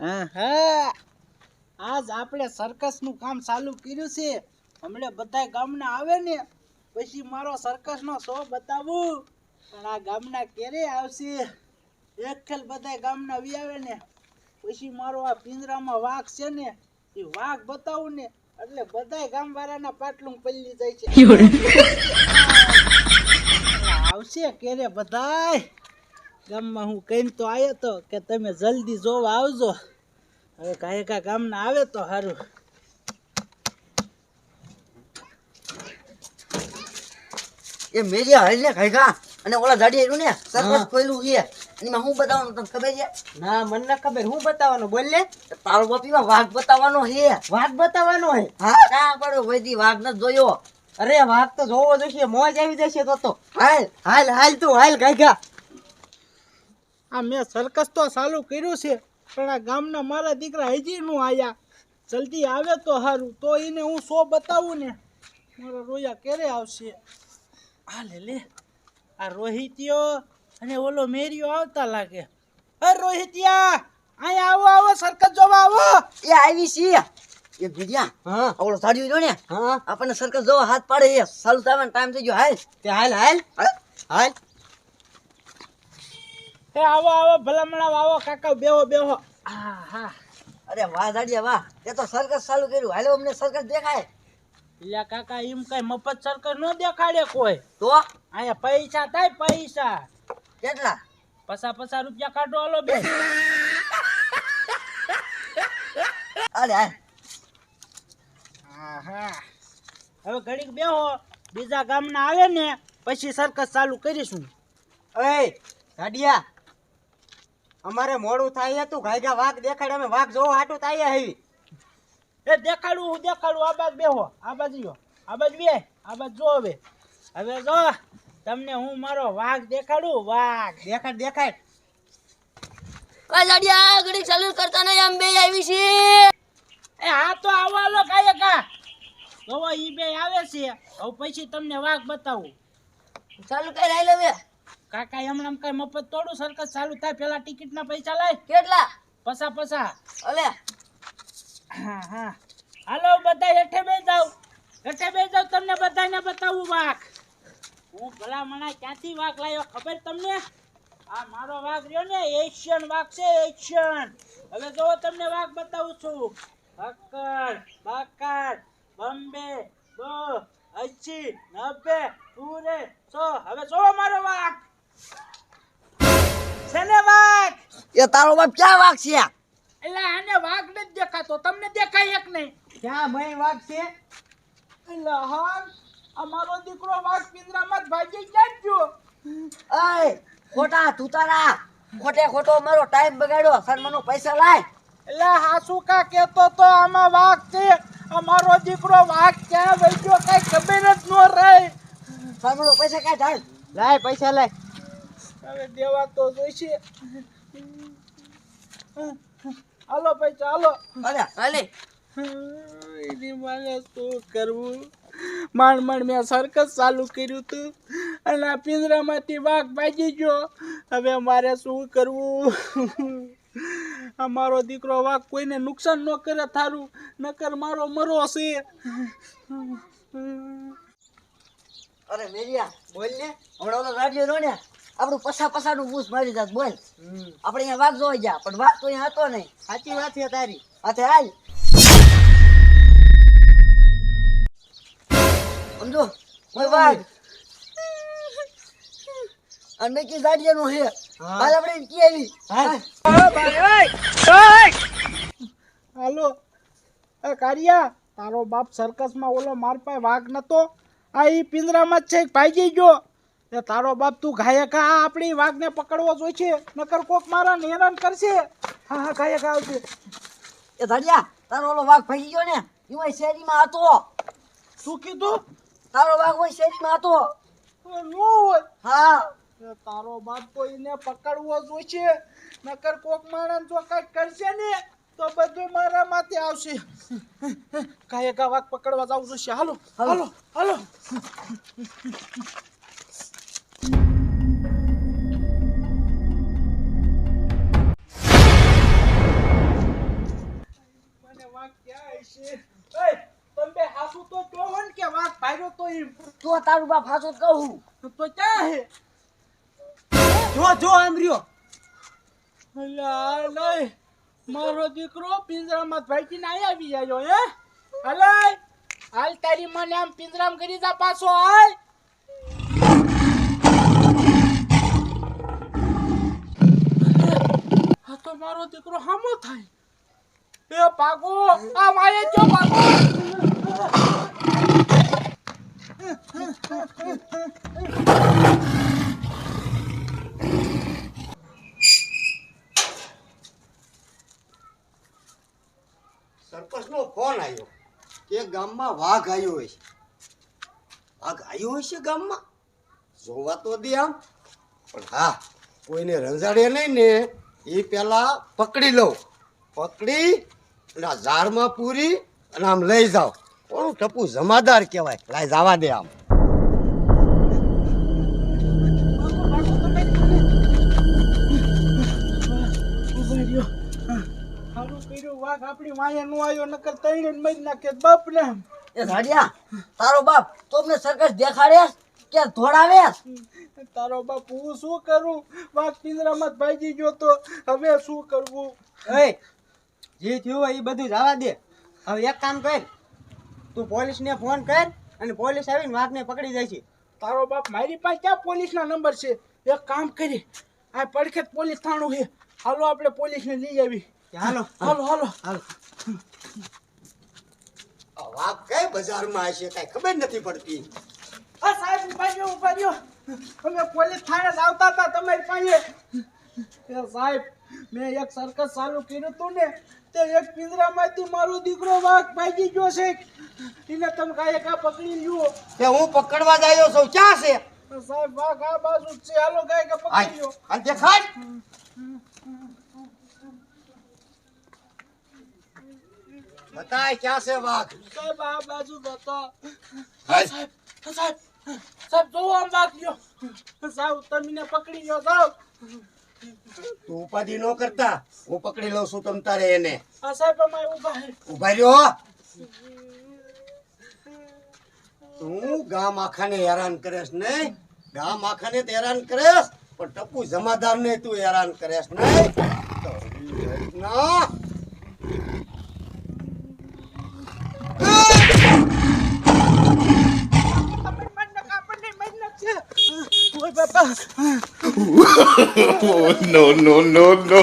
હા. હા. આજ આપણે સર્કસનું કામ ચાલુ કર્યું છે. હમણાં બધા ગામના આવે ને પછી મારો સર્કસ નો શો બતાવું. પણ આ ગામના ક્યારે આવશે? એક ખેલ બધા ગામના વી આવે ને પછી મારો આ પિંજરામાં વાઘ છે ને એ વાઘ બતાવું ને એટલે બધા ગામ વાળાના પાટલું પલ્લી જાય છે. આવશે ક્યારે બધાય? ગામમાં હું કહીને તો આવ્યો તો કે તમે જલ્દી જોવા આવજો. હવે કાંઈ કા ગામના આવે તો સારું એ મેરિયા હાલ ને કા અને ઓલા ગાડી આવ્યું ને સરસ ખોયલું છે એમાં હું બતાવવાનું તમને ખબર છે? ના મને ના ખબર. હું બતાવવાનું? બોલ ને તારો બાપીમાં વાઘ બતાવવાનો હે વાઘ બતાવવાનો હે હા. ના પડો વૈદી વાઘ ન જોયો. અરે વાઘ તો જોવો જોઈશે મોજ આવી જશે તો તો. હાલ હાલ હાલ તું હાલ ગાયગા આ મેં સર્કસ તો ચાલુ કર્યું છે પણ આ ગામના મારા દીકરા હજી નું આયા. જલ્દી આવે તો સારું તો એને હું શો બતાવું ને. મારા રોયા ક્યારે આવશે? આ લે લે આ રોહિતિયો અને ઓલો મેરિયો આવતા લાગે. અરે રોહિતિયા અહીંયા આવો આવો સરકસ જોવા આવો. એ આવી છે. એ ભીડિયા હા. ઓલો સાડી જો ને હા. આપણને સરકસ જોવા હાથ પાડે એ સાલું થવાનો ટાઈમ થઈ ગયો હાલ. તે હાલ હાલ. હાલ. એ આવો આવો ભલામણા આવો કાકા બેહો બેહો. હા હા અરે વાહ દાડિયા વાહ. તે તો સરકસ ચાલુ કર્યું. હાલો અમને સરકસ દેખાય. લે કાકા એમ કઈ મફત સરકસ ન દેખાડે કોઈ. તો? અહીંયા પૈસા થાય પૈસા. કેટલા? પસા પસા રૂપિયા કાઢો હાલો બે અરે હા હવે ઘડીક બેહો. બીજા ગામના આવે ને પછી સરકસ ચાલુ કરીશું. એ ગાડિયા અમારે મોડું થાય હતું ગાયગા વાઘ દેખાડે અમે વાઘ જોવો હાટું થાય હે. એ દેખાડું હું દેખાડું આ બાજુ બેહો આ બાજુ જો આ બાજુ બે આ બાજુ જો હવે. હવે જો તમને હું મારો વાઘ દેખાડું વાઘ. દેખાડ દેખાડ. કઈ દાડિયા ઘડી ચાલુ કરતા નહીં આમ બે આવી છે. એ હા તો આવાલો કાય કા જોવો ઈ બે આવે છે. હવે પછી તમને વાઘ બતાવું. ચાલુ કઈ રાઈ લેવે કાકા એમણે કઈ મફત તોડું સરકસ ચાલુ થાય પેલા ટિકિટ ના પૈસા લાય. કેટલા? પસા પસા. અલે. હા હા. હાલો બધા હેઠે બે જાવ હેઠે બે જાવ તમને બધાને બતાવું વાઘ. હું ભલા મણા ક્યાંથી વાઘ લાવ્યો ખબર તમને? આ મારો વાઘ રહ્યો ને એશિયન વાઘ છે એશિયન. હવે જો તમને વાઘ બતાવું છું. હક્કડ બાકડ બોમ્બે બો અચ્છી નબ્બે પૂરે સો. હવે જો મારો વાઘ. છે ને વાઘ? એ તારો બાપ ક્યાં વાઘ છે? એટલે આને વાઘ નથી દેખાતો. તમને દેખાય એક નહીં. ક્યાં મય વાઘ છે? એટલે હાલ અમારો દીકરો વાઘ પિંજરામાં જ ભાગી ગયો અય ખોટા તુતારા ખોટે ખોટો મારો ટાઈમ બગાડ્યો. સન્માનો પૈસા લાય. એટલે હાસુ કા કેતો તો આમાં વાઘ છે? અમારો દીકરો વાઘ ક્યાં વૈજો ગયો કઈ ખબર જ ન રહે. સન્માનો પૈસા ક્યાં જાય લાય પૈસા લાય. હવે દેવા તો જોઈશે. હાલો ભાઈ ચાલો અરે હાલે. એની મારે શું કરવું? માંડ માંડ મેં સર્કસ ચાલુ કર્યું હતું અને આ પિંજરામાંથી વાઘ ભાગી ગયો. હવે મારે શું કરવું? અમારો દીકરો વાઘ કોઈને નુકસાન ન કરે થારું નકર મારો મરો છે અરે મેરિયા બોલ ને. હમણાં ઓલો રોણ્યા આપણું પસા પસાનું પૂછ મારી જાત બોલ. આપણે અહીંયા વાઘ જોઈ ગયા પણ વાઘ તો અહીંયા હતો નહીં. સાચી વાત છે તારી. હાથે હાલ. સમજો? કોઈ વાઘ અને કે કી હે. હાલ આપણે કી આવી? ભાઈ હાલો. એ કારિયા તારો બાપ સર્કસમાં ઓલો માર પાસે વાઘ નતો. આ ઈ પિંજરામાં જ છે ભાગી ગયો. એ તારો બાપ તું ઘાયકા આ આપણી વાઘને પકડવો જોઈશે નકર કોક મારા હેરાન કરશે. હા હા ગાયકા આવશે એ ધાડિયા તારો ઓલો વાઘ ભાગી ગયો ને એમાં શેરીમાં હતો. શું કીધું? તારો વાઘ હોય શેરીમાં હતો. નો હોય? હા. તારો બાપ તો એને પકડવો જોઈશે નકર કોક માણસ જો કંઈક કરશે ને તો બધું મારા માથે આવશે. કાયકા વાઘ પકડવા જવું જોઈશે. હાલો. હાલો હાલો. તમે હાસુ તો જોવો ને કે વાઘ ભાગ્યો તો તો તારું બાપ જ કહું તો ક્યાં હે જો જો આમ રહ્યો અલા લઈ મારો દીકરો પિંજરામાં ભાઈજીને ના આવી જાયો હે અલાય હાલ તારી મને આમ પિંજરામ કરી જા પાછો હાલ તો મારો દીકરો હામો થાય. એ પાગો આ મારે જો પાગો સરપંચનો ફોન આવ્યો કે ગામમાં વાઘ આવ્યો હોય છે. વાઘ આવ્યો હોય છે ગામમાં? જોવા તો દે આમ. પણ હા, કોઈને રંજાડે નહીં ને એ પેલા પકડી લઉં. પકડી અને ઝાડમાં પૂરી અને આમ લઈ જાઓ. કોણ ટપુ જમાદાર કહેવાય. લાય જવા દે આમ. આપણી નો આવ્યો નકર નાખે બાપ ને એ ઝાડિયા તારો બાપ તો અમને સરકસ દેખાડે કે ધોડાવે તારો બાપ હું શું કરું? વાઘ પિંજરામાં ભાઈજી ભાગી ગયો તો હવે શું કરવું? એ જે થયું હોય એ બધું જવા દે. હવે એક કામ કર તું પોલીસને ફોન કર અને પોલીસ આવીને વાઘને પકડી જાય છે. તારો બાપ મારી પાસે ક્યાં પોલીસનો નંબર છે? એક કામ કરી આ પડખેત પોલીસ થાણું છે. હાલો આપણે પોલીસને લઈ આવી. હાલો. હાલો હાલો. હાલો. વાઘ કઈ બજારમાં હશે? કાંઈ ખબર નથી પડતી. આ સાહેબ ઊભા રહ્યો ઊભા રહ્યો. અમે પોલીસ થાણે આવતા હતા તમારી પાસે. સાહેબ મેં એક સર્કસ ચાલુ કર્યું તું ને તે એક પિંજરામાંથી મારો દીકરો વાઘ ભાગી ગયો છે. એને તમે કાંઈ કા પકડી લ્યો. કે હું પકડવા જ આવ્યો છું. ક્યાં છે? સાહેબ વાઘ આ બાજુ છે. હાલો કાંઈ કા પકડી લ્યો. અને દેખાડ. બતાય ક્યાં છે વાઘ? સાહેબ આ બાજુ જ સાહેબ સાહેબ સાહેબ જોવો આમ વાઘ ગયો સાહેબ તમે પકડી લ્યો સાહેબ તું ઉપાધિ ન કરતા હું પકડી લઉં છું તમ તારે એને. ઊભા રહ્યો તું ગામ આખાને હેરાન કરેશ નહીં. ગામ આખાને તો હેરાન કરેશ પણ ટપુ જમાદાર ને તું હેરાન કરેશ ના બાપા. no no no no